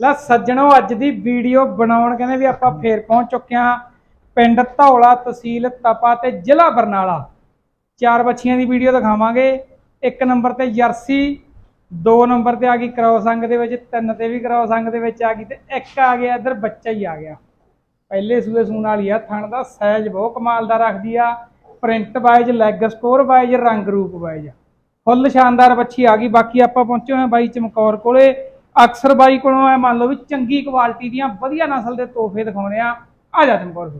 ਲੈ ਸੱਜਣੋ, ਅੱਜ ਦੀ ਵੀਡੀਓ ਬਣਾਉਣ ਕਹਿੰਦੇ ਵੀ ਆਪਾਂ ਫੇਰ ਪਹੁੰਚ ਚੁੱਕੇ ਹਾਂ ਪਿੰਡ ਧੌਲਾ ਤਹਿਸੀਲ ਤਪਾ ਤੇ ਜ਼ਿਲ੍ਹਾ ਬਰਨਾਲਾ। ਚਾਰ ਬੱਚੀਆਂ ਦੀ ਵੀਡੀਓ ਦਿਖਾਵਾਂਗੇ। ਇੱਕ ਨੰਬਰ ਤੇ ਜਰਸੀ, ਦੋ ਨੰਬਰ ਤੇ ਆ ਗਈ ਕ੍ਰੋਸ ਅੰਗ ਦੇ ਵਿੱਚ, ਤਿੰਨ ਤੇ ਵੀ ਕ੍ਰੋਸ ਅੰਗ ਦੇ ਵਿੱਚ ਆ ਗਈ ਤੇ ਇੱਕ ਆ ਗਿਆ, ਇੱਧਰ ਬੱਚਾ ਹੀ ਆ ਗਿਆ। ਪਹਿਲੇ ਸੂਏ ਸੂਣ ਵਾਲੀ ਆ, ਥਣ ਦਾ ਸਾਈਜ਼ ਬਹੁਤ ਕਮਾਲ ਦਾ ਰੱਖਦੀ ਆ। ਪ੍ਰਿੰਟ ਵਾਈਜ਼ ਲੈਗ ਸਕੋਰ ਵਾਈਜ਼, ਰੰਗ ਰੂਪ ਵਾਈਜ਼। ਫੁੱਲ ਸ਼ਾਨਦਾਰ ਬੱਚੀ ਆ ਗਈ। ਬਾਕੀ ਆਪਾਂ ਪਹੁੰਚੇ ਹੋਏ ਬਾਈ ਚਮਕੌਰ ਕੋਲੇ। ਅਕਸਰ ਬਾਈ ਕੋਲੋਂ ਐ ਮੰਨ ਲਓ ਵੀ ਚੰਗੀ ਕੁਆਲਿਟੀ ਦੀਆਂ ਵਧੀਆ ਨਸਲ ਦੇ ਤੋਹਫੇ ਦਿਖਾਉਣੇ ਆ। ਆ ਜਾ ਕੋਲ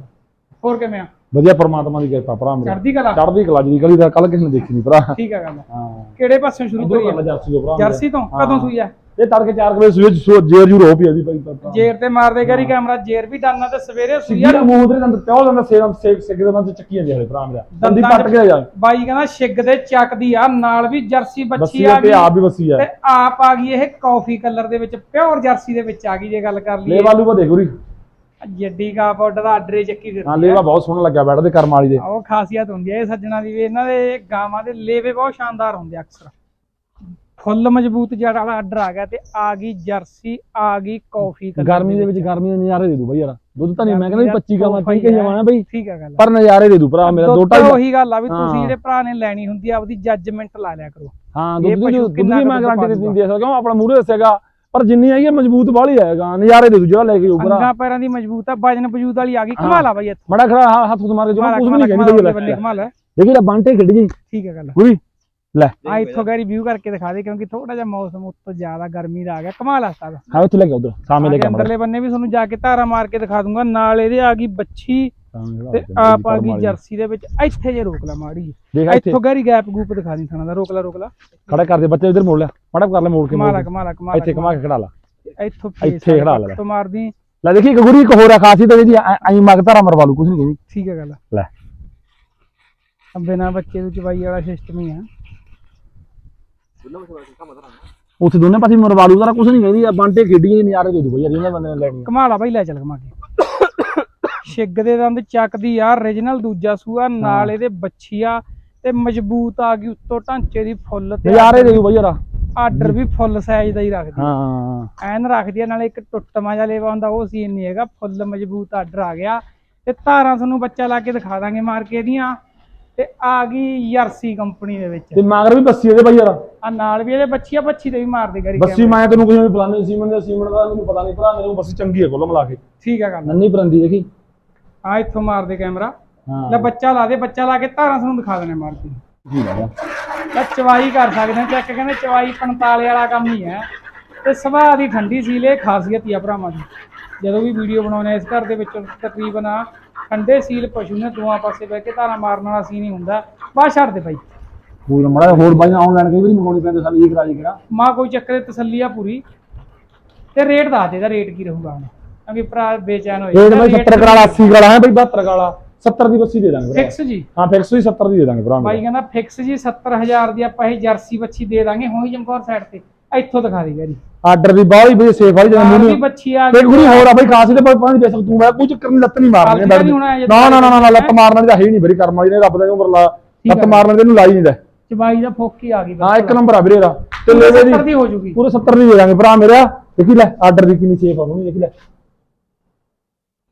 ਹੋਰ ਕਿਵੇਂ ਆ? ਵਧੀਆ ਪਰਮਾਤਮਾ ਦੀ ਕਿਰਪਾ ਭਰਾ ਮੇਰਾ। ਚੜ੍ਹਦੀ ਕਲਾ। ਚੜ੍ਹਦੀ ਕਲਾ ਜੀ ਕਲੀ ਦਾ ਕੱਲ ਕਿਸੇ ਨੇ ਦੇਖੀ ਨਹੀਂ ਭਰਾ। ਠੀਕ ਆ ਗੱਲ ਹਾਂ। ਕਿਹੜੇ ਪਾਸਿਓਂ ਸ਼ੁਰੂ ਕਰੀਏ? ਗੱਲ ਜਰਸੀ ਤੋਂ ਭਰਾ ਮੇਰਾ। ਜਰਸੀ ਤੋਂ? ਹਾਂ। ਕਦੋਂ ਸੂਈ ਆ? ਇਹ ਤੜਕੇ 4 ਵਜੇ ਸੂਏ ਸੂ ਜੇਰ ਜੂ ਰੋ ਪਈ ਇਹਦੀ ਭਾਈ ਭਰਾ ਜੇਰ ਤੇ ਮਾਰਦੇ ਕਰੀ ਕੈਮਰਾ ਜੇਰ ਵੀ ਡਾਨਾ ਤੇ ਸਵੇਰੇ ਸੂਈ ਆ। ਮੂੰਹ ਦੇ ਅੰਦਰ ਪਿਓ ਦੰਦ ਸੇਮ ਸੇਕ ਸਿੱਕੇ ਦੇ ਅੰਦਰ ਚੱਕੀ ਜਾਂਦੀ ਹਲੇ ਭਰਾ ਮੇਰਾ। ਦੰਦੀ ਦੰਦਾਂ ਪੱਟ ਕੇ ਜਾ। ਬਾਈ ਕਹਿੰਦਾ ਛਿੱਗ ਦੇ ਚੱਕਦੀ ਆ ਨਾਲ ਵੀ ਜਰਸੀ ਬੱਚੀ ਆ ਤੇ ਗਈ। ਆਪ ਵੀ ਬੱਸੀ ਆ। ਤੇ ਆਪ ਆ ਗਈ ਇਹ ਕਾਫੀ ਕਲਰ ਦੇ ਵਿੱਚ ਪਿਓਰ ਜਰਸੀ ਦੇ ਵਿੱਚ ਆ ਗਈ ਜੇ ਗੱਲ ਕਰ ਲੈ ਲਈਏ ਵਾਲੂ ਵਾ ਦੇਖੂਰੀ ਜੱਡੀ ਕਾ ਪਾਊਡਰ ਦਾ ਆਰਡਰ ਚੱਕੀ ਫਿਰਦੀ ਹਾਂ। ਲੇਵਾ ਬਹੁਤ ਸੋਹਣਾ ਲੱਗਿਆ ਬੈਠਦੇ ਕਰਮ ਵਾਲੀ ਦੇ। ਉਹ ਖਾਸੀਅਤ ਹੁੰਦੀ ਹੈ ਇਹ ਸੱਜਣਾ ਦੀ ਵੀ ਇਹਨਾਂ ਦੇ ਗਾਵਾਂ ਦੇ ਲੇਵੇ ਬਹੁਤ ਸ਼ਾਨਦਾਰ ਹੁੰਦੇ ਅਕਸਰ। ਫੁੱਲ ਮਜ਼ਬੂਤ ਜੜ ਵਾਲਾ ਆਰਡਰ ਆ ਗਿਆ ਤੇ ਆ ਗਈ ਜਰਸੀ ਆ ਗਈ ਕਾਫੀ ਕਲਰ ਗਰਮੀ ਦੇ ਵਿੱਚ। ਗਰਮੀ ਦੇ ਨਜ਼ਾਰੇ ਦੇ ਦੂ ਬਈ ਯਾਰ। ਦੁੱਧ ਤਾਂ ਨਹੀਂ ਮੈਂ ਕਹਿੰਦਾ ਵੀ 25 ਗਾਵਾਂ ਠੀਕ ਹੈ ਜਵਾਨਾ ਬਈ। ਠੀਕ ਹੈ ਗੱਲ ਪਰ ਨਜ਼ਾਰੇ ਦੇ ਦੂ ਭਰਾ ਮੇਰਾ ਦੋ ਢਾਈ ਉਹੀ ਗੱਲ ਆ ਵੀ ਤੁਸੀਂ। ਜਿਹੜੇ ਭਰਾ ਨੇ ਲੈਣੀ ਹੁੰਦੀ ਆ ਆਪਦੀ ਜੱਜਮੈਂਟ ਲਾ ਲਿਆ ਕਰੋ। ਹਾਂ ਦੁੱਧ ਦੀ ਦੁੱਧ ਦੀ ਕੁ ਮੈਂ ਗਾਰੰਟੀ ਦਿੱਤੀ ਦੇ ਸਕਦਾ ਕਿਉਂ ਆਪਣਾ ਮੂਹਰੇ ਦੱਸੇਗਾ ਪਰ ਜਿੰਨੀ ਆਈ ਹੈ ਮਜ਼ਬੂਤ ਵਾਲੀ ਆਏਗਾ ਨਜ਼ਾਰੇ ਦੇ ਦੂ ਜਿਹੜਾ ਲੈ ਕੇ ਜਾਊ ਭਰਾ। ਅੰਗਾਂ ਪੈਰਾਂ ਦੀ ਮਜ਼ਬੂਤ ਆ ਵਜਨ ਵਜੂਦ ਵਾਲੀ ਆ ਗਈ। ਕਮਾਲ ਆ ਬਾਈ ਇੱਥੋਂ। ਮੜਾ ਖੜਾ ਹੱਥ ਹੁੱਥ ਮਾਰ ਕੇ ਜਮਾ ਕੁਝ ਵੀ ਨਹੀਂ ਕਹਿੰਦੀ ਬਈ ਲੈ ਕਮਾਲ ਹੈ ਦੇਖੀ ਲੈ ਬੰਟੇ ਖੇਡ ਗਈ। ਠੀਕ ਹੈ ਗੱਲ ਪੂਰੀ ਲੈ। ਆ ਇੱਥੋਂ ਗੈਰੀ ਵਿਊ ਕਰਕੇ ਦਿਖਾ ਦੇ ਕਿਉਂਕਿ ਥੋੜਾ ਜਿਹਾ ਮੌਸਮ ਉੱਤੋਂ ਜ਼ਿਆਦਾ ਗਰਮੀ ਦਾ ਆ ਗਿਆ। ਕਮਾਲ ਆ ਸਾਡਾ ਹਾਂ ਉੱਥੇ ਲੈ ਕੇ ਉਧਰ ਸਾਹਮਣੇ ਲੈ ਕੇ ਕਮਰਾ। ਅੰਦਰਲੇ ਬੰਨੇ ਵੀ ਤੁਹਾਨੂੰ ਜਾ ਕੇ ਧਾਰਾ ਮਾਰ ਕੇ ਦਿਖਾ ਦੂੰਗਾ। ਨਾਲ ਇਹਦੇ ਆ ਗਈ ਬੱਚੀ ਤੇ ਆਪ ਆ ਗਈ ਜਰਸੀ ਦੇ ਵਿੱਚ। ਇੱਥੇ ਜੇ ਰੋਕ ਲਾ ਮਾੜੀ ਇੱਥੇ। ਗੈਰੀ ਗੈਪ ਗੂਪ ਦਿਖਾ ਦੀ ਥਾਣਾ ਦਾ। ਰੋਕ ਲਾ ਰੋਕ ਲਾ। ਖੜਾ ਕਰ ਦੇ ਬੱਚੇ ਇਧਰ ਮੋੜ ਲੈ ਮੜਾ ਕਰ ਲੈ ਮੋੜ ਕੇ ਮੋੜ ਕਮਾਲਾ। ਕਮਾਲਾ ਕਮਾਲਾ ਇੱਥੇ ਕਮਾ ਕੇ ਖੜਾ ਲਾ। ਇੱਥੋਂ ਇੱਥੇ ਖੜਾ ਲੈ। ਤੋਂ ਮਾਰਦੀ। ਲੈ ਦੇਖੀ ਇੱਕ ਗੁਰੀ ਇੱਕ ਹੋਰ ਆ ਖਾਸੀ ਤੇ ਇਹਦੀ ਐਂ ਮਗਤਾਰਾ ਮਰਵਾ ਲੂ ਕੁਝ ਨਹੀਂ ਕਹਿੰਦੀ। ਠੀਕ ਹੈ ਗੱਲ। ਲੈ। ਬਿਨਾ ਬੱਚੇ ਦੀ ਚਵਾਈ ਵਾਲਾ ਸਿਸਟਮ ਹੀ ਆ। ਉੱਥੇ ਦੋਨੇ ਪਾਸੇ ਮਰਵਾ ਲੂ ਤਰਾ ਕੁਝ ਨਹੀਂ ਕਹਿੰਦੀ ਆ ਬੰਟੇ ਖੇਡੀਆਂ ਨਜ਼ਾਰੇ ਦੇ ਦੂ ਬਈ ਜਿਹਨਾਂ ਬੰਦੇ ਨੇ ਲੈਣੀ ਆ। ਕਮਾਲਾ ਬਾਈ ਲੈ ਚੱਲ ਕਮਾ ਕੇ। ਛਿੱਗ ਦੇ ਦੰਦ ਚੱਕਦੀ ਆ origignal ਦੂਜਾ ਸੂਆ ਨਾਲ ਇਹਦੇ ਬੱਚੀ ਆ ਤੇ ਮਜ਼ਬੂਤ ਆ ਗਈ ਉੱਤੋਂ ਢਾਂਚੇ ਦੀ ਫੁੱਲ ਤੇ ਨਜ਼ਾਰੇ ਦੇ ਦੂ ਬਈ ਯਾਰ ਆਰਡਰ ਵੀ ਫੁੱਲ ਸਾਈਜ਼ ਦਾ ਹੀ ਰੱਖਦੀ। ਆ। ਹਾਂ। ਐਨ ਰੱਖਦੀ ਆ ਨਾਲੇ ਇੱਕ ਟੁੱਟਮਾ ਜਿਹਾ ਲੇਵਾ ਹੁੰਦਾ ਉਹ ਸੀਨ ਨਹੀਂ ਹੈਗਾ। ਫੁੱਲ ਮਜ਼ਬੂਤ ਆਰਡਰ ਆ ਗਿਆ। ਤੇ ਧਾਰਾਂ ਤੁਹਾਨੂੰ ਬੱਚਾ ਲਾ ਕੇ ਦਿਖਾ ਦਾਂਗੇ ਮਾਰ ਕੇ ਇਹਦੀਆਂ। ਤੇ ਆ ਗਈ ਯਰਸੀ ਕੰਪਨੀ ਦੇ ਵਿੱਚ। ਤੇ ਮਗਰ ਵੀ ਬੱਸੀ ਇਹਦੇ ਬਈ ਯਾਰ। ਆ ਨਾਲ ਵੀ ਇਹਦੇ ਬੱਚੀ ਆ ਬੱਚੀ ਤੇ ਵੀ ਮਾਰਦੇ ਕਰੀ ਬੱਸੀ ਮੈਂ ਤੈਨੂੰ ਕੋਈ ਪਲਾਨੇ ਸੀਮਨ ਦੇ ਸੀਮਨ ਦਾ ਮੈਨੂੰ ਪਤਾ ਨਹੀਂ ਭਰਾ ਮੈਨੂੰ ਬੱਸੀ ਚੰਗੀ ਹੈ ਕੋਲ ਮਿਲਾ ਕੇ। ਠੀਕ ਆ ਗੱਲ। ਨੰਨੀ ਪਰੰਦੀ ਦੇਖੀ। ਆ ਇੱਥੋਂ ਮਾਰਦੇ ਕੈਮਰਾ ਹਾਂ। ਲੈ ਬੱਚਾ ਲਾ ਦੇ ਬੱਚਾ ਲਾ ਕੇ ਧਾਰਾਂ ਤੁਹਾਨੂੰ ਦਿਖਾ ਦੇਣੇ ਮਾਰ ਕੇ। ਜੀ ਲੈ ਚਵਾਈ ਕਰ ਸਕਦੇ ਹਾਂ ਚੈੱਕ ਕਹਿੰਦੇ ਚਵਾਈ 45 ਵਾਲਾ ਕੰਮ ਹੀ ਹੈ। ਤੇ ਸੁਭਾਅ ਦੀ ਠੰਡੀ ਸੀਲ ਖਾਸੀਅਤ ਹੀ ਆ ਭਰਾਵਾਂ ਦੀ। ਜਦੋਂ ਵੀ ਵੀਡੀਓ ਬਣਾਉਨੇ ਇਸ ਘਰ ਦੇ ਵਿੱਚ ਤਕਰੀਬਨ ਆ ਠੰਡੇ ਸੀਲ ਪਸ਼ੂ ਨੇ ਦੋਆਂ ਪਾਸੇ ਬਹਿ ਕੇ ਧਾਰਾਂ ਮਾਰਨ ਵਾਲਾ ਸੀਨ ਹੀ ਹੁੰਦਾ। ਬਾਹਰ ਛੱਡ ਦੇ ਬਾਈ। ਹੋਰ ਮੜਾ ਹੋਰ ਬਾਈ ਆਨਲਾਈਨ ਕਈ ਵਾਰੀ ਮੰਗਾਉਣੀ ਪੈਂਦੇ ਸਾਨੂੰ ਇਹ ਕਰਾ ਜੀ ਕਿਹੜਾ? ਮਾਂ ਕੋਈ ਚੱਕਰੇ ਤਸੱਲੀ ਆ ਪੂਰੀ। ਤੇ ਰੇਟ ਦੱਸ ਦੇ ਇਹਦਾ ਰੇਟ ਕੀ ਰਹੂਗਾ ਹੁਣ? ਕਿਉਂਕਿ ਭਰਾ ਬੇਚੈਨ ਹੋਏ। ਰੇਟ ਬਾਈ 70 ਕਰਾਲਾ 80 ਕਰਾਲਾ ਹੈ ਬਾਈ 72 ਕਰਾਲਾ 70 ਦੀ ਬੱਸੀ ਦੇ ਦਾਂਗੇ ਫਿਕਸ ਜੀ। ਹਾਂ ਫਿਕਸ ਹੀ 70 ਦੀ ਦੇ ਦਾਂਗੇ ਭਰਾ ਬਾਈ ਕਹਿੰਦਾ ਫਿਕਸ ਜੀ 70000 ਦੀ ਆਪਾਂ ਇਹ ਜਰਸੀ ਬੱਚੀ ਦੇ ਦਾਂਗੇ ਹੁਣ ਹੀ ਜੰਪੌਰ ਸਾਈਡ ਤੇ। ਇੱਥੋਂ ਦਿਖਾ ਦੇ ਗਰੀ ਆਰਡਰ ਦੀ ਬਾਹਲੀ ਬਈ ਸੇਫ ਵਾਲੀ ਜਦੋਂ ਦੀ ਮੂੰਹ ਬੱਚੀ ਆ ਤੇ ਗੁਰੀ ਹੋਰ ਆ ਬਈ ਖਾਸੀ ਤੇ ਪਰ ਪਾਣੀ ਦੇ ਸਕ ਤੂੰ ਮੈਂ ਕੁਝ ਕਰਨ ਲੱਤ ਨਹੀਂ ਮਾਰਨੀ ਹੋਣਾ ਇਹ ਨਾ ਨਾ ਨਾ ਨਾ ਲੱਤ ਮਾਰਨ ਵਾਲੀ ਤਾਂ ਹੈ ਹੀ ਨਹੀਂ ਬੜੀ ਕਰਮ ਵਾਲੀ ਨੇ ਰੱਬ ਦਾ ਉਮਰ ਲਾ ਲੱਤ। ਮਾਰਨ ਵਾਲੀ ਇਹਨੂੰ ਲਾਈ ਨਹੀਂ ਦਾ ਚਬਾਈ ਦਾ ਫੋਕੀ ਆ ਗਈ ਹਾਂ ਇੱਕ ਨੰਬਰ ਆ ਵੀਰੇ ਦਾ ਤੇ ਲੈਵੇ ਦੀ 70 ਦੀ ਹੋ ਜੂਗੀ। ਪੂਰੇ 70 ਦੀ ਦੇ ਦਾਂਗੇ ਭਰਾ ਮੇਰਾ। ਦੇਖੀ ਲੈ ਆਰਡਰ ਦੀ ਕਿੰਨੀ ਸੇਫ ਆ ਉਹਨੂੰ ਦੇਖੀ ਲੈ।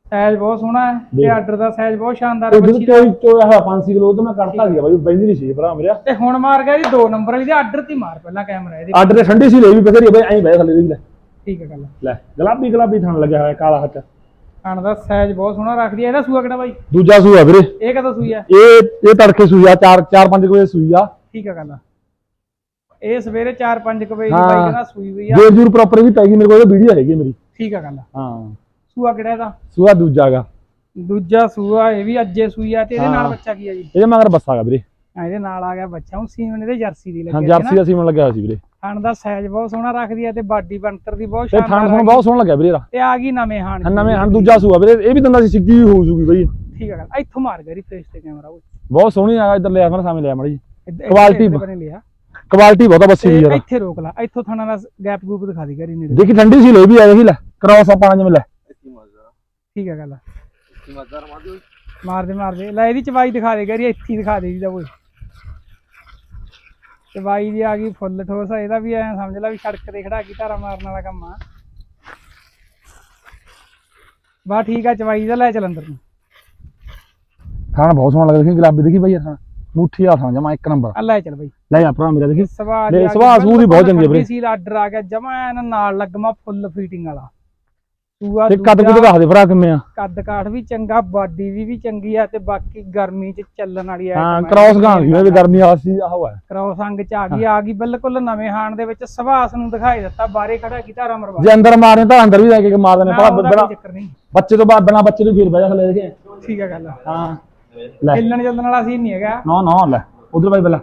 ਸਾਈਜ਼ ਬਹੁਤ ਸੋਹਣਾ ਹੈ ਤੇ ਦੇਖ। ਆਰਡਰ ਦਾ ਸਾਈਜ਼ ਬਹੁਤ ਸ਼ਾਨਦਾਰ ਤੇ ਹੈ ਜਦੋਂ ਬੱਚੀ ਦਾ। ਚੋਈ ਚੋਇਆ ਹੋਇਆ 5 ਕਿਲੋ ਉਹ ਤਾਂ ਮੈਂ ਕੱਢਤਾ ਗਿਆ ਬਾਈ ਬੈਂਦੀ ਨਹੀਂ ਸੀ ਭਰਾ ਮੇਰਾ। ਤੇ ਹੁਣ ਮਾਰ ਗਿਆ ਜੀ 2 ਨੰਬਰ ਵਾਲੀ ਦੇ ਆਰਡਰ ਤੇ ਹੀ ਮਾਰ ਪਹਿਲਾਂ ਕੈਮਰਾ ਇਹਦੇ ਆਰਡਰ ਤੇ ਠੰਡੀ ਸੀ ਲੈ ਵੀ ਬਥੇਰੀ ਬਈ ਐਂ ਬਹਿ ਥੱਲੇ ਦੇਖ ਲੈ। ਠੀਕ ਹੈ ਗੱਲ ਲੈ ਗੁਲਾਬੀ ਗੁਲਾਬੀ ਥਣ ਲੱਗਿਆ ਹੋਇਆ ਕਾਲਾ ਹੱਥ ਖਾਣ ਦਾ ਸਾਈਜ਼ ਬਹੁਤ ਸੋਹਣਾ ਰੱਖਦੀ ਹੈ। ਇਹਦਾ ਸੂਆ ਕਿਹੜਾ ਬਾਈ? ਦੂਜਾ ਸੂਆ ਵੀਰੇ। ਇਹ ਕਦੋਂ ਸੂਈ ਹੈ ਇਹ ਇਹ ਤੜਕੇ ਸੂਈ ਆ 4 4 5 ਵਜੇ ਸੂਈ ਆ। ਠੀਕ ਹੈ ਗੱਲ ਇਹ ਸਵੇਰੇ 4-5 ਵਜੇ ਦੀ ਹਾਂ। ਬਾਈ ਕਹਿੰਦਾ ਸੂਈ ਹੋਈ ਆ। ਜੋਰ ਜੂਰ ਪ੍ਰੋਪਰ ਵੀ ਪੈ ਗਈ ਮੇਰੇ ਕੋਲ ਵੀਡੀਓ ਹੈਗੀ ਮੇਰੀ। ਠੀਕ ਹੈ ਗੱਲ ਹਾਂ। ਸੂਆ ਕਿਹੜਾ ਇਹਦਾ? ਸੂਆ ਦੂਜਾਗਾ ਦੂਜਾ ਸੂਆ ਇਹ ਵੀ ਅੱਜੇ ਸੂਈ ਆ ਤੇ ਇਹਦੇ ਨਾਲ ਹਾਂ। ਬੱਚਾ ਕੀ ਆ ਜੀ? ਇਹਦੇ ਮਗਰ ਬੱਸਾਗਾ ਵੀਰੇ। ਆ ਇਹਦੇ ਨਾਲ ਆ ਗਿਆ ਬੱਚਾ। ਉਹ ਸੀਮਨ ਇਹਦੇ ਜਰਸੀ ਦੀ ਹਾਂ ਲੱਗੀ ਜਰਸੀ ਦਾ ਸੀਮਨ ਲੱਗਿਆ ਹੋਇਆ ਸੀ ਵੀਰੇ। ਖਾਣ ਦਾ ਸਾਈਜ਼ ਬਹੁਤ ਸੋਹਣਾ ਰੱਖਦੀ ਹੈ ਤੇ ਬਾਡੀ ਬਣਤਰ ਦੀ ਬਹੁਤ ਤੇ ਥਣ ਆ ਬਹੁਤ ਸੋਹਣਾ ਲੱਗਿਆ ਵੀਰੇ ਇਹਦਾ। ਤੇ ਆ ਗਈ ਨਵੇਂ ਹਾਣ ਹਾਂ ਨਵੇਂ ਹਾਂ ਦੂਜਾ ਸੂਆ ਵੀਰੇ। ਇਹ ਵੀ ਦੰਦਾ ਸੀ ਸਿੱਗੀ ਹੋ ਜੂਗੀ ਬਈ। ਠੀਕ ਹੈ ਗੱਲ। ਇੱਥੋਂ ਮਾਰ ਗਰੀ ਫੇਸ ਤੇ ਕੈਮਰਾ ਉਹ। ਬਹੁਤ ਸੋਹਣੀ ਆ ਇੱਧਰ ਲਿਆ ਫਿਰ ਸਾਹਮਣੇ ਲਿਆ ਮੜੀ ਇੱਧਰ- Quality ਇੱਧਰ ਬਣੇ ਲਿਆ। ਕੁਆਲਿਟੀ ਬਹੁਤ ਆ ਬੱਸੀ ਦੀ ਤੇ ਯਾਰ ਇੱਥੇ ਰੋਕ ਲਾ। ਇੱਥੋਂ ਥਾਣਾ ਦਾ ਗੈਪ ਗੂਪ ਦਿਖਾ ਦੀ ਗਰੀ ਨੇੜੇ। ਦੇਖੀ ਠੰਡੀ ਸੀ ਲੈ ਵੀ ਆ ਦੇਖੀ ਲੈ। ਕਰਾਸ ਆ ਪਾਣੀ ਜਿਵੇਂ ਲੈ। ਠੀਕ ਹੈ ਗੱਲ। ਮਾਰ ਦੇ ਮਾਰ ਦੇ ਲੈ ਇਹਦੀ ਚਵਾਈ ਦਿਖਾ ਦੇ ਗਰੀ ਇੱਥੇ ਹੀ ਦਿਖਾ ਦੇ ਇਹਦਾ ਓਏ ਚਵਾਈ ਦੀ ਆ ਗਈ ਫੁੱਲ ਠੋਸ ਆ, ਇਹਦਾ ਵੀ ਐ ਸਮਝ ਲੈ ਵੀ ਸੜਕ ਤੇ ਖੜਾ ਕੇ ਧਾਰਾ ਮਾਰਨ ਵਾਲਾ ਕੰਮ ਆ। ਬਾ ਠੀਕ ਆ ਚਵਾਈ ਦਾ ਲੈ ਚੱਲ ਅੰਦਰ ਨੂੰ। ਖਾਣਾ ਬਹੁਤ ਸੋਹਣਾ ਲੱਗਦਾ ਦੇਖੀ ਗੁਲਾਬੀ ਦੇਖੀ ਬਾਈ ਖਾਣਾ ਮੁੱਠੀ ਆ ਥਾਂ ਜਮਾ ਇੱਕ ਨੰਬਰ। ਆ ਲੈ ਚੱਲ ਬਈ। ਲੈ ਜਾ ਭਰਾ ਮੇਰਾ ਦੇਖੀ। ਸਵਾਦ ਲੈ, ਸੁਭਾਅ ਸੂਹ ਦੀ ਬਹੁਤ ਚੰਗੀ ਆ ਵੀਰੇ। ਸੀ ਆਰਡਰ ਆ ਗਿਆ ਜਮਾ ਨਾਲ ਲੱਗਮਾ ਫੁੱਲ ਫਿਟਿੰਗ ਵਾਲਾ। ਸੂਆ ਤੇ ਕੱਦ ਕੁੱਦ ਦੱਸ ਦੇ ਭਰਾ ਕਿਵੇਂ ਆ? ਕੱਦ ਕਾਠ ਵੀ ਚੰਗਾ ਬਾਡੀ ਦੀ ਵੀ ਚੰਗੀ ਆ ਤੇ ਬਾਕੀ ਗਰਮੀ ਚ ਚੱਲਣ ਵਾਲੀ ਆ। ਹਾਂ ਕ੍ਰਾਸ ਗਾਂ ਸੀ ਵੀ ਗਰਮੀ ਆ ਸੀ ਆਹ ਹੋਇਆ ਕ੍ਰਾਸ ਅੰਗ ਚ ਆ ਗਈ ਆ ਗਈ ਬਿਲਕੁਲ ਨਵੇਂ ਹਾਣ ਦੇ ਵਿੱਚ ਸੁਭਾਸ ਨੂੰ ਦਿਖਾਈ ਦਿੱਤਾ ਬਾਰੇ ਖੜਾ ਕੀਤਾ ਰਮਰਵਾ ਜੇ ਅੰਦਰ ਮਾਰਨੇ ਤਾਂ ਅੰਦਰ ਵੀ ਜਾ ਕੇ ਮਾਰ ਦੇਣੇ ਉਹਦਾ ਬਿਨਾ ਬੱਚੇ ਤੋਂ ਬਾਅਦ ਬਿਨਾ ਬੱਚੇ ਨੂੰ ਫਿਰ ਬਹਿ ਜਾ ਥੱਲੇ ਦੇਖੇ ਠੀਕ ਆ ਗੱਲ ਹਾਂ ਲੈ। ਹਿੱਲਣ ਜਲਣ ਵਾਲਾ ਸੀਨ ਨਹੀਂ ਹੈਗਾ। ਨਾ ਨਾ ਲੈ ਉਧਰ ਬਾਈ ਬਲਾ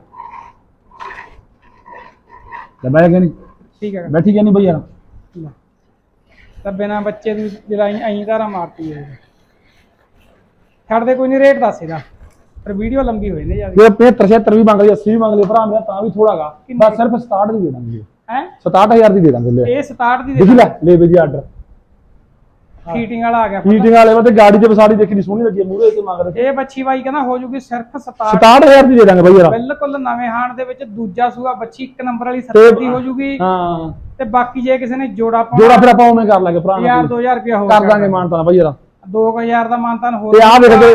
ਲੈ ਬਹਿ ਗਿਆ ਨਹੀਂ। ਠੀਕ ਆ। ਗੱਲ ਬੈਠੀ ਗਿਆ ਨਹੀਂ ਬਈ ਯਾਰ? ਲੈ। ਤਾਂ ਬਿਨਾ ਬੱਚੇ ਦੀ ਜਲਾਈ ਐਂ ਧਾਰਾ ਮਾਰਤੀ ਹੈ। ਛੱਡ ਦੇ ਕੋਈ ਨਹੀਂ ਰੇਟ ਦੱਸ ਇਹਦਾ। ਪਰ ਵੀਡੀਓ ਲੰਬੀ ਹੋਈ ਨੇ ਜ਼ਿਆਦਾ। ਜੇ 75 76 ਵੀ ਮੰਗ ਲਈ 80 ਵੀ ਮੰਗ ਲਈ ਭਰਾ ਮੇਰਾ ਤਾਂ ਵੀ ਥੋੜਾਗਾ ਬਸ ਸਿਰਫ 67 ਦੀ ਦੇ ਦਾਂਗੇ। ਹੈ? 67000 ਦੀ ਦੇ ਦਾਂਗੇ ਲੈ। ਇਹ 67 ਦੀ ਦੇਖੀ ਲੈ ਲੈ ਬਈ ਆਰਡਰ ਫੀਟਿੰਗ ਵਾਲਾ ਆ ਗਿਆ ਮੀਟਿੰਗ ਵਾਲੇ ਵਾ ਤੇ ਗਾੜੀ ਤੇ ਵਿਸਾੜੀ ਦੇਖੀ ਨਹੀਂ ਸੋਹਣੀ ਲੱਗੀ ਮੂਰੇ ਤੇ ਮੰਗ ਰਹੇ ਇਹ ਬੱਚੀ ਬਾਈ ਕਹਿੰਦਾ ਹੋ ਜੂਗੀ ਸਿਰਫ 67 67000 ਦੀ ਦੇ ਦਾਂਗੇ ਬਈ ਯਾਰ। ਬਿਲਕੁਲ ਨਵੇਂ ਹਾਣ ਦੇ ਵਿੱਚ ਦੂਜਾ ਸੂਆ ਬੱਚੀ ਇੱਕ ਨੰਬਰ ਵਾਲੀ 70 ਦੀ ਹੋ ਜੂਗੀ। ਹਾਂ। ਤੇ ਬਾਕੀ ਜੇ ਕਿਸੇ ਨੇ ਜੋੜਾ ਜੋੜਾ ਪਾਉਣਾ ਫਿਰ ਆਪਾਂ ਉਵੇਂ ਕਰ ਲਾਂਗੇ ਭਰਾ ਯਾਰ ਨਾਲ 2000 ਰੁਪਇਆ ਹੋਰ ਕਰ ਦਾਂਗੇ ਮਾਨਤਾ ਬਈ ਯਾਰ। 2000 ਦਾ ਮਾਨਤਾਨ ਹੋਰ ਤੇ ਆ ਦੇਖ ਤੇ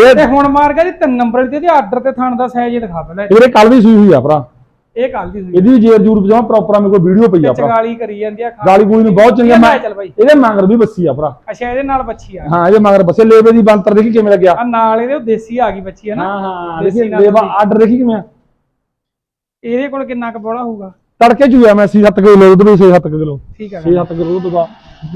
ਇਹ ਤੇ ਹੁਣ ਮਾਰ ਗਿਆ ਜੀ ਤਿੰਨ ਨੰਬਰ ਤੇ ਇਹਦੇ ਆਰਡਰ ਤੇ ਥਣ ਦਾ ਸਾਈਜ਼ ਦਿਖਾ ਪਹਿਲਾਂ ਇਹਦੇ ਕੱਲ ਵੀ ਸੂਈ ਹੋਈ ਆ ਭਰਾ। ਇਹ ਕੱਲ ਦੀ ਸੂਈ ਇਹਦੀ ਜੇਰ ਜੂਰ ਜਮਾ ਪ੍ਰੋਪਰ ਆ ਮੇਰੇ ਕੋਲ ਵੀਡੀਓ ਪਈ ਆ ਭਰਾ। ਚਗਾਲੀ ਕਰੀ ਜਾਂਦੀ ਆ ਖਾ- ਗਾਲੀ ਗੂਲੀ ਨੂੰ ਬਹੁਤ ਚੰਗੀ ਇਹ ਮੈਂ ਚੱਲ ਬਾਈ। ਇਹਦੇ ਮਗਰ ਵੀ ਬੱਸੀ ਆ ਭਰਾ। ਅੱਛਾ ਇਹਦੇ ਨਾਲ ਬੱਚੀ ਆ। ਹਾਂ ਇਹਦੇ ਮਗਰ ਬੱਸੇ ਲੇਵੇ ਦੀ ਬੰਤਰ ਦੇਖੀ ਕਿਵੇਂ ਲੱਗਿਆ? ਆ ਨਾਲ ਇਹਦੇ ਉਹ ਦੇਸੀ ਆ ਗਈ ਬੱਚੀ ਹੈ ਨਾ? ਹਾਂ ਹਾਂ ਦੇਸੀ ਨਾਲ ਲੇਵਾ ਆਰਡਰ ਦੇਖੀ ਕਿਵੇਂ ਆ? ਇਹਦੇ ਕੋਲ ਕਿੰਨਾ ਕੁ ਬੋੜਾ ਹੋਊਗਾ? ਤੜਕੇ ਚ ਹੋਇਆ ਮੈਂ 6-7 ਕਿਲੋ ਦੁੱਧ ਵੀ 6-7 ਕਿਲੋ। ਠੀਕ ਹੈ ਗੱਲ। 6-7 ਕਿਲੋ ਦੁੱਧ ਦਾ।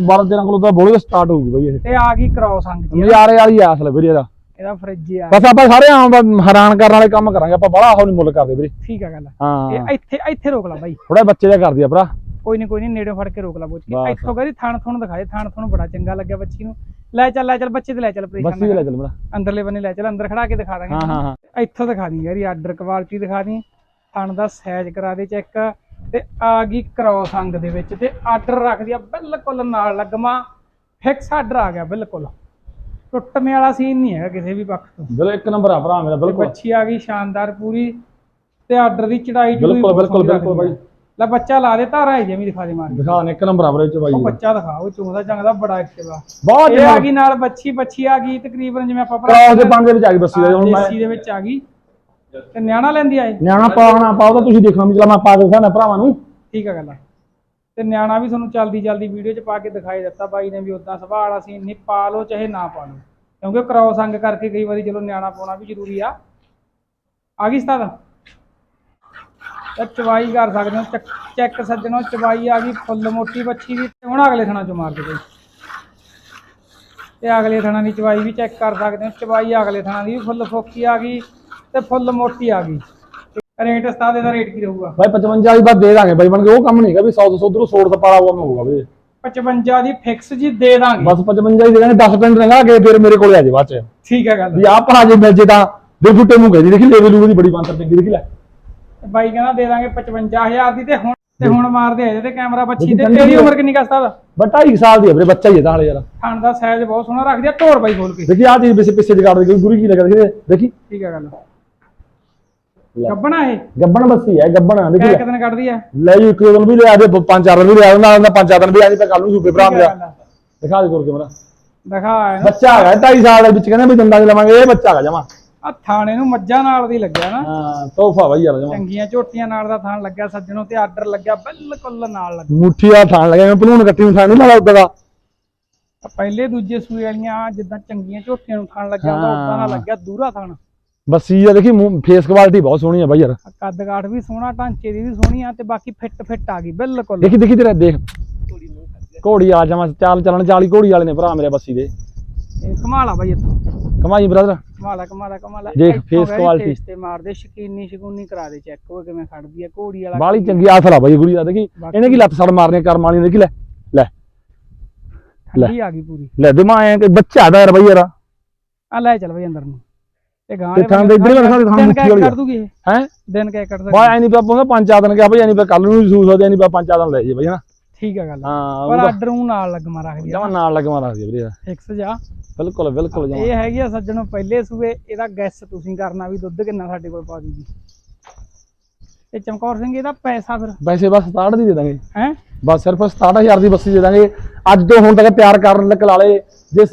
12-13 ਕਿਲੋ ਦਾ ਬੋਲੇ ਸਟਾਰਟ ਹੋਊਗੀ ਬਈ ਇਹ। ਤੇ ਆ ਗਈ ਕ੍ਰੋਸ ਅੰਗ ਦੀ ਨਜ਼ਾਰੇ ਵਾਲੀ ਆ ਅਸਲ ਵੀਰੇ ਦਾ ਇਹਦਾ ਫਰਿੱਜ ਆ। ਬਸ ਆਪਾਂ ਸਾਰੇ ਆਮ ਹੈਰਾਨ ਕਰਨ ਵਾਲੇ ਕੰਮ ਕਰਾਂਗੇ ਆਪਾਂ ਬੜਾ ਨਹੀਂ ਮੁੱਲ ਕਰਦੇ ਵੀਰੇ। ਠੀਕ ਆ ਗੱਲ ਹਾਂ। ਇਹ ਇੱਥੇ ਇੱਥੇ ਰੋਕ ਲਾ ਬਾਈ। ਥੋੜਾ ਬੱਚੇ ਦਾ ਕਰਦੀ ਆ ਭਰਾ। ਕੋਈ ਨਹੀਂ ਕੋਈ ਨਹੀਂ ਨੇੜੇ ਫੜ ਕੇ ਰੋਕ ਲਾ ਬੋਚ। ਕੇ। ਇੱਥੋਂ ਕਰੀ ਥਣ ਥਣ ਦਿਖਾਏ ਥਣ ਥਣ ਬੜਾ ਚੰਗਾ ਲੱਗਿਆ ਬੱਚੀ ਨੂੰ। ਲੈ ਚੱਲ ਲੈ ਚੱਲ ਬੱਚੇ ਤੇ ਲੈ ਚੱਲ ਬੱਸੀ ਪਰੇਸ਼ਾਨ ਲੈ ਚੱਲ ਮੇਰਾ ਅੰਦਰਲੇ ਬੰਨੇ ਲੈ ਚੱਲ ਅੰਦਰ ਖੜਾ ਕੇ ਦਿਖਾ ਦਾਂਗੇ। ਹਾਂ ਹਾਂ ਹਾਂ। ਇੱਥੋਂ ਦਿਖਾ ਦੀ ਯਾਰੀ ਆਰਡਰ ਕੁਆਲਿਟੀ ਦਿਖਾ ਦੀ। ਥਣ ਦਾ ਸਾਈਜ਼ ਕਰਾ ਦੇ ਚੈੱਕ ਤੇ ਆ ਗਈ ਕ੍ਰੋਸ ਅੰਗ ਦੇ ਵਿੱਚ ਤੇ ਆਰਡਰ ਰੱਖ ਦਿਆ ਬਿਲਕੁਲ ਨਾਲ ਲੱਗਮਾ। ਫਿਕਸ ਆਰਡਰ ਆ ਗਿਆ ਬਿਲਕੁਲ। ਟੁੱਟਵੇਂ ਵਾਲਾ ਸੀਨ ਨਹੀਂ ਹੈਗਾ ਕਿਸੇ ਵੀ ਪੱਖ ਤੋਂ। ਬਿਲ ਇੱਕ ਨੰਬਰ ਆ ਭਰਾ ਮੇਰਾ ਬਿਲਕੁਲ। ਬੱਚੀ ਆ ਗਈ ਸ਼ਾਨਦਾਰ ਪੂਰੀ ਤੇ ਆਰਡਰ ਦੀ ਚੜਾਈ ਬਿਲਕੁਲ ਬਿਲਕੁਲ ਬਿਲਕੁਲ ਬਾਈ। ਲੈ ਬੱਚਾ ਲਾ ਦੇ ਧਾਰਾ ਹੈ ਜਿਵੇਂ ਦਿਖਾ ਦੇ ਮਾਰ। ਦਿਖਾ ਨੇ ਇੱਕ ਨੰਬਰ ਆ ਵੀਰੇ ਚ ਬਾਈ ਉਹ ਬੱਚਾ ਦਿਖਾ ਉਹ ਚੁੰਗਦਾ ਚੰਗਦਾ ਬੜਾ ਐਕਟਿਵ ਬਹੁਤ ਇਹ ਆ ਗਈ ਨਾਲ ਬੱਚੀ ਬੱਚੀ ਆ ਗਈ ਤਕਰੀਬਨ ਜਿਵੇਂ ਆਪਾਂ ਕਰਾਉ ਦੇ ਪੰਜ ਦੇ ਵਿੱਚ ਆ ਗਈ ਬੱਸੀ ਦਾ ਹੁਣ ਮੈਂ ਦੇਸੀ ਦੇ ਵਿੱਚ ਆ ਗਈ। ਤੇ ਨਿਆਣਾ ਲੈਂਦੀ ਆਏ ਨਿਆਣਾ ਪਾਉਣਾ ਪਾਉ ਤਾਂ ਤੁਸੀਂ ਦੇਖਣਾ ਵੀ ਚਲਾ ਮੈਂ ਪਾ ਕੇ ਦਿਖਾਣਾ ਭਰਾਵਾਂ ਨੂੰ। ਠੀਕ ਆ ਗੱਲ ਆ। ਤੇ ਨਿਆਣਾ ਵੀ ਤੁਹਾਨੂੰ ਚਲਦੀ ਜਲਦੀ ਵੀਡੀਓ 'ਚ ਪਾ ਕੇ ਦਿਖਾਈ ਦਿੱਤਾ ਬਾਈ ਨੇ ਵੀ ਉਦਾਂ ਸੁਭਾਅ ਅਸੀਂ ਸੀ ਨਹੀਂ, ਪਾ ਲਓ ਚਾਹੇ ਨਾ ਪਾ ਲਓ। ਕਿਉਂਕਿ ਕ੍ਰਾਸ ਅੰਗ ਕਰਕੇ ਕਈ ਵਾਰੀ ਚਲੋ ਨਿਆਣਾ ਪਾਉਣਾ ਵੀ ਜ਼ਰੂਰੀ ਆ। ਆ ਗਈ ਸਤਾਦ ਤਾਂ ਚਵਾਈ ਕਰ ਸਕਦੇ ਹੋ, ਚੈੱਕ ਸੱਜਣੋ, ਚਵਾਈ ਆ ਗਈ ਫੁੱਲ ਮੋਟੀ ਬੱਚੀ ਦੀ ਹੁਣ ਅਗਲੇ ਥਣਾ ਚ ਮਾਰ ਦੇ ਬਈ ਤੇ ਅਗਲੇ ਥਣਾ ਦੀ ਚਵਾਈ ਵੀ ਚੈੱਕ ਕਰ ਸਕਦੇ ਹੋ, ਚਵਾਈ ਅਗਲੇ ਥਣਾ ਦੀ ਵੀ ਫੁੱਲ ਫੋਕੀ ਆ ਗਈ ਤੇ ਫੁੱਲ ਮੋਟੀ ਆ ਗਈ। ਰੇਟ ਸਤਾਦੇ ਦਾ ਰੇਟ ਕੀ ਰਹੂਗਾ? ਬਾਈ 55 ਦੀ ਬਾਤ ਦੇ ਦਾਂਗੇ ਬਾਈ ਬਣ ਕੇ ਉਹ ਕੰਮ ਨਹੀਂ ਹੈਗਾ ਵੀ 100 200 ਉਧਰੋਂ 100 ਦਾ ਪਾਲਾ ਹੋਗਾ ਹੋਊਗਾ ਵੀਰੇ 55 ਦੀ ਫਿਕਸ ਜੀ ਦੇ ਦਾਂਗੇ। ਬਸ 55 ਦੀ ਦੇ ਦਾਂਗੇ 10 ਪਿੰਡ ਲੰਘਾ ਕੇ ਫਿਰ ਮੇਰੇ ਕੋਲੇ ਆ ਜੇ ਬਾਅਦ ਚ। ਠੀਕ ਹੈ ਗੱਲ। ਵੀ ਆਹ ਭਰਾ ਜੇ ਮਿਲ ਜੇ ਤਾਂ ਦੇ ਫੁੱਟੇ ਮੂੰਹ ਗਈ ਦੇਖੀ ਲੈਵਲ ਉਹਦੀ ਬੜੀ ਬੰਤਰ ਟੰਗੀ ਦੇਖੀ ਲੈ। ਬਾਈ ਕਹਿੰਦਾ ਦੇ ਦਾਂਗੇ 55000 ਦੀ ਤੇ ਹੁਣ ਤੇ ਹੁਣ ਮਾਰਦੇ ਆ ਇਹਦੇ ਤੇ ਕੈਮਰਾ ਬੱਚੀ ਤੇ ਚੰਗੀ ਤੇਰੀ। ਉਮਰ ਕਿੰਨੀ ਕਸਤਾ ਦਾ ਬਟ 2.5 ਸਾਲ ਦੀ ਹੈ ਵੀਰੇ ਬੱਚਾ ਹੀ ਹੈ ਤਾਂ ਹਲੇ ਯਾਰ। ਖਾਣ ਦਾ ਸਾਈਜ਼ ਬਹੁਤ ਸੋਹਣਾ ਰੱਖਦੀ ਆ ਢੋਰ ਬਾਈ ਖੋਲ ਕੇ। ਦੇਖੀ ਆਹ ਚੀਜ਼ ਪਿੱਛੇ ਪਿੱਛੇ ਜਗਾੜ ਦੇ ਗੁਰੂ ਕੀ ਲੱਗਾ ਦੇਖੀ ਦੇਖੀ। ਠੀਕ ਹੈ ਗੱਲ। ਗੱਬਣਾ ਇਹ? ਗੱਬਣ ਬੱਸੀ ਹੈ ਗੱਬਣ ਦੇਖੀ ਲੈ। ਕਿਦਨ ਕੱਢਦੀ ਆ? ਲੈ ਜੀ ਇੱਕ ਦਿਨ ਵੀ ਲਿਆ ਦੇ ਪੰਜ ਚਾਰ ਦਿਨ ਵੀ ਲਿਆ ਨਾਲ ਦਾ ਪੰਜ ਚਾਰ ਦਿਨ ਵੀ ਆ ਜੀ ਤੇ ਕੱਲ ਨੂੰ ਸੂਪੇ ਭਰਾ ਮੇਰਾ। ਦਿਖਾ ਦੇ ਤੋਰ ਕੇ ਮੇਰਾ। ਦਿਖਾ ਇਹਨੂੰ। ਬੱਚਾ ਹੈਗਾ 2.5 ਸਾਲ ਦੇ ਵਿੱਚ ਕਹਿੰਦੇ ਵੀ ਦੰਦਾਂ 'ਚ ਲਵਾਂਗੇ ਇਹ ਬੱਚਾ ਹੈਗਾ ਜਮਾ। ਆ ਥਾਣੇ ਨੂੰ ਮੱਝਾਂ ਨਾਲ ਦੀ ਲੱਗਿਆ ਨਾ। ਹਾਂ ਤੋਹਫਾ ਬਾਈ ਯਾਰ ਜਮਾ। ਚੰਗੀਆਂ ਝੋਟੀਆਂ ਨਾਲ ਦਾ ਥਾਣ ਲੱਗਿਆ ਸੱਜਣੋਂ ਤੇ ਆਰਡਰ ਲੱਗਿਆ ਬਿਲਕੁਲ ਨਾਲ ਲੱਗਿਆ। ਮੁੱਠੀ ਆ ਥਾਣ ਲੱਗਿਆ ਮੈਂ ਭਲੂਣ ਕੱਟੀ ਨੂੰ ਥਾਣ ਨਹੀਂ ਲਾਉਂਦਾ ਦਾ। ਪਹਿਲੇ ਦੂਜੇ ਸੂਏ ਵਾਲੀਆਂ ਜਿੱਦਾਂ ਚੰਗੀਆਂ ਝੋਟੀਆਂ ਨੂੰ ਥਾਣ ਲੱਗਿਆ ਉਹਦਾ ਉਦਾਂ ਨਾਲ ਹਾਂ। ਲੱਗਿਆ ਦੂਰਾ ਥਾਣ। ਬੱਸੀ ਆ ਦੇਖੀ ਫੇਸ ਕੁਆਲਿਟੀ ਬਹੁਤ ਸੋਹਣੀ ਆ ਬਾਈ ਯਾਰ। ਕੱਦ ਕਾਠ ਵੀ ਸੋਹਣਾ ਢਾਂਚੇ ਦੀ ਵੀ ਸੋਹਣੀ ਆ ਤੇ ਬਾਕੀ ਫਿੱਟ ਫਿੱਟ ਆ ਗਈ ਬਿਲਕੁਲ। ਦੇਖੀ ਦੇਖੀ ਤੇਰਾ ਦੇਖ। ਘੋੜੀ ਆ ਜਾਵਾਂ ਚਾਲ ਚੱਲਣ ਚਾਲੀ ਘੋੜੀ ਵਾਲੇ ਨੇ ਭਰਾ ਮੇਰੇ ਬੱਸੀ ਦੇ। ਇਹ ਕਮਾਲ ਆ ਬਾਈ ਇੱਥੋਂ। ਕਮਾਈ ਬ੍ਰਦਰ। ਕਮਾਲਾ ਕਮਾਲਾ ਕਮਾਲਾ ਦੇਖ, quality। face ਤੇ ਮਾਰਦੇ ਸ਼ਕੀਨੀ ਸ਼ਕੂਨੀ ਕਰਾ ਦੇ ਚੈੱਕ ਉਹ ਕਿਵੇਂ ਖੜਦੀ ਆ ਘੋੜੀ ਵਾਲਾ ਬਾਲੀ ਚੰਗੀ ਆਸਲ ਆ ਬਾਈ ਗੁੜੀ ਦਾ ਦੇਖੀ। ਇਹਨੇ ਕੀ ਲੱਤ ਸੜ ਮਾਰਨੇ ਕਰਮ ਵਾਲੀ ਨੇ ਦੇਖੀ ਲੈ ਲੈ। ਠੰਡੀ ਆ ਗਈ ਪੂਰੀ। ਲੈ ਦੇ ਮਾਂ ਐ ਕਿ ਬੱਚਾ ਦਾ ਯਾਰ ਬਾਈ ਯਾਰ। ਆ ਲੈ ਚੱਲ ਬਈ ਅੰਦਰ ਨੂੰ। ਤੇ ਗਾਂ ਤੇ ਥਾਂ ਦੇ ਇੱਧਰ ਰੱਖਾ, ਥਾਂ ਮੁੱਠੀ ਕਹਿ ਵਾਲੀ। ਕਰ ਦੂਗੀ ਹੈ? ਦਿਨ ਕਹਿ ਕੱਢ ਬਾ ਸਕਦੀ ਐ ਨਹੀਂ ਪਿਆ ਪਾਉਂਦਾ ਪੰਜ ਚਾਰ ਦਿਨ ਗਿਆ ਬਾਈ ਐ ਨਹੀਂ ਪਿਆ ਕੱਲ ਨੂੰ ਵੀ ਸੂਸ ਹੋਦੇ ਨਹੀਂ ਪਿਆ ਪੰਜ ਚਾਰ ਦਿਨ ਲੈ ਜੇ ਬਾਈ ਹਨਾ ਠੀਕ ਆ ਗੱਲ। ਹਾਂ ਪਰ ਆਰਡਰ ਨੂੰ ਨਾਲ ਲੱਗਮਾ ਰੱਖਦੀ ਆ ਜਮਾ ਨਾਲ ਲੱਗ ਮਾਰਾ ਸੀ ਵੀਰੇ ਫਿਕਸ ਜਾ। ਬਿਲਕੁਲ ਬਿਲਕੁਲ ਜਮਾ। ਇਹ ਹੈਗੀ ਆ ਸੱਜਣੋਂ ਪਹਿਲੇ ਸੂਏ ਇਹਦਾ ਗੈਸ ਤੁਸੀਂ ਕਰਨਾ ਵੀ ਦੁੱਧ ਕਿੰਨਾ ਸਾਡੇ ਕੋਲ ਪਾ ਦੂਗੀ। ਤੇ ਚਮਕੌਰ ਸਿੰਘ ਇਹਦਾ ਪੈਸਾ ਫਿਰ। ਵੈਸੇ ਬਸ 67 ਦੀ ਦੇ ਦਾਂਗੇ। ਹੈ? ਬਸ ਸਿਰਫ 67000 ਦੀ ਬੱਸੀ ਦੇ ਦਾਂਗੇ। ਅੱਜ ਤੋਂ ਹੁਣ ਤੱਕ ਤਿਆਰ ਕਰਨ ਲੱਗ ਲਾ ਲੇ ਜੇ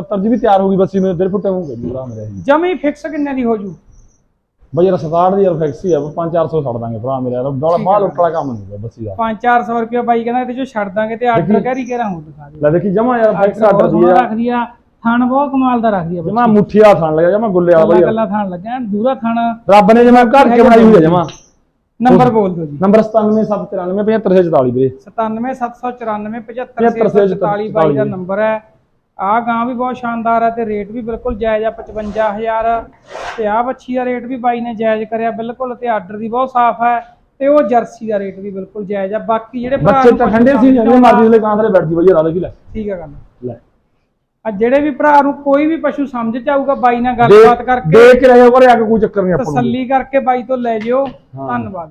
70 ਦੀ ਵੀ ਤਿਆਰ ਹੋ ਗਈ ਬੱਸੀ ਮੇਰੇ ਦਿਲ ਫੁੱਟੇ ਮੂੰਹ ਕਰੀ ਭਰਾ ਮੇਰੇ ਜੀ ਜਮੀ ਫਿਕਸ ਕਿੰਨੇ ਦੀ ਹੋ ਜੂ? ਬਈ ਯਾਰ 67 ਦੀ ਯਾਰ ਫਿਕਸ ਹੀ ਆ 5-400 ਛੱਡ ਦਾਂਗੇ ਭਰਾ ਮੇਰੇ ਯਾਰ। ਬੜਾ ਬਾਹਰ ਵਾਲਾ ਕੰਮ ਨਹੀਂ ਹੈ ਬੱਸੀ ਦਾ 5-400 ਰੁਪਏ ਬਾਈ ਕਹਿੰਦਾ ਇਹਦੇ ਚੋਂ ਛੱਡ ਦਾਂਗੇ ਤੇ ਆਰਡਰ ਦੇਖੀ। ਕਰੀ ਕੇ ਰਹੂੰ ਦਿਖਾ ਦੇ ਲੈ ਦੇਖੀ ਜਮਾ ਯਾਰ ਫਿਕਸ ਆਰਡਰ ਦੀ ਆ। ਰੱਖਦੀ ਆ ਥਣ ਬਹੁਤ ਕਮਾਲ ਦਾ ਰੱਖਦੀ ਆ ਜਮਾ ਮੁੱਠੀ ਆ ਥਾਣ ਲੱਗਾ ਜਮਾ ਗੁੱਲੇ ਆ ਬਈ ਕੱਲਾ ਥਣ ਲੱਗਿਆ ਐਨ ਦੂਰਾ ਥਣ ਰੱਬ ਨੇ ਜਮਾ ਘਰ ਕੇ ਬਣਾਈ ਹੋਈ ਹੈ ਜਮਾ? ਨੰਬਰ ਬੋਲ ਦਿਓ ਜੀ। ਨੰਬਰ 9779 75644 ਵੀਰੇ। 9774975644 ਬਾਈ ਦਾ ਨੰਬਰ ਹੈ। ਆ ਗਾਂ ਵੀ ਬਹੁਤ ਸ਼ਾਨਦਾਰ ਹੈ ਤੇ ਰੇਟ ਵੀ ਬਿਲਕੁਲ ਜਾਇਜ਼ ਆ 55000 ਤੇ ਆ ਬੱਚੀ ਦਾ ਰੇਟ ਵੀ ਬਾਈ ਨੇ ਜਾਇਜ਼ ਕਰਿਆ ਬਿਲਕੁਲ ਤੇ ਆਰਡਰ ਵੀ ਬਹੁਤ ਸਾਫ਼ ਹੈ ਤੇ ਉਹ ਜਰਸੀ ਦਾ ਰੇਟ ਵੀ ਬਿਲਕੁਲ ਜਾਇਜ਼ ਆ। ਬਾਕੀ ਜਿਹੜੇ ਭਰਾ ਬੱਚੇ ਤਾਂ ਠੰਡੇ ਸੀ ਜਿਹੜੇ ਮਰਜ਼ੀ ਦੇ ਕਾਂ ਥਲੇ ਬੈਠ ਜੀ ਬਈ ਰਾਲੇ ਕੀ ਲੈ। ਠੀਕ ਹੈ ਗੱਲ। ਲੈ। ਆ ਜਿਹੜੇ ਵੀ ਭਰਾ ਨੂੰ ਕੋਈ ਵੀ ਪਸ਼ੂ ਸਮਝ ਚ ਆਊਗਾ ਬਾਈ ਨਾਲ ਗੱਲਬਾਤ ਕਰਕੇ ਦੇਖ ਰਹੇ ਹੋ ਪਰ ਆ ਕੇ ਕੋਈ ਚੱਕਰ ਨਹੀਂ ਆਪਾਂ ਨੂੰ। ਤਸੱਲੀ ਕਰਕੇ ਬਾਈ ਤੋਂ ਲੈ ਜਿਓ। ਧੰਨਵਾਦ।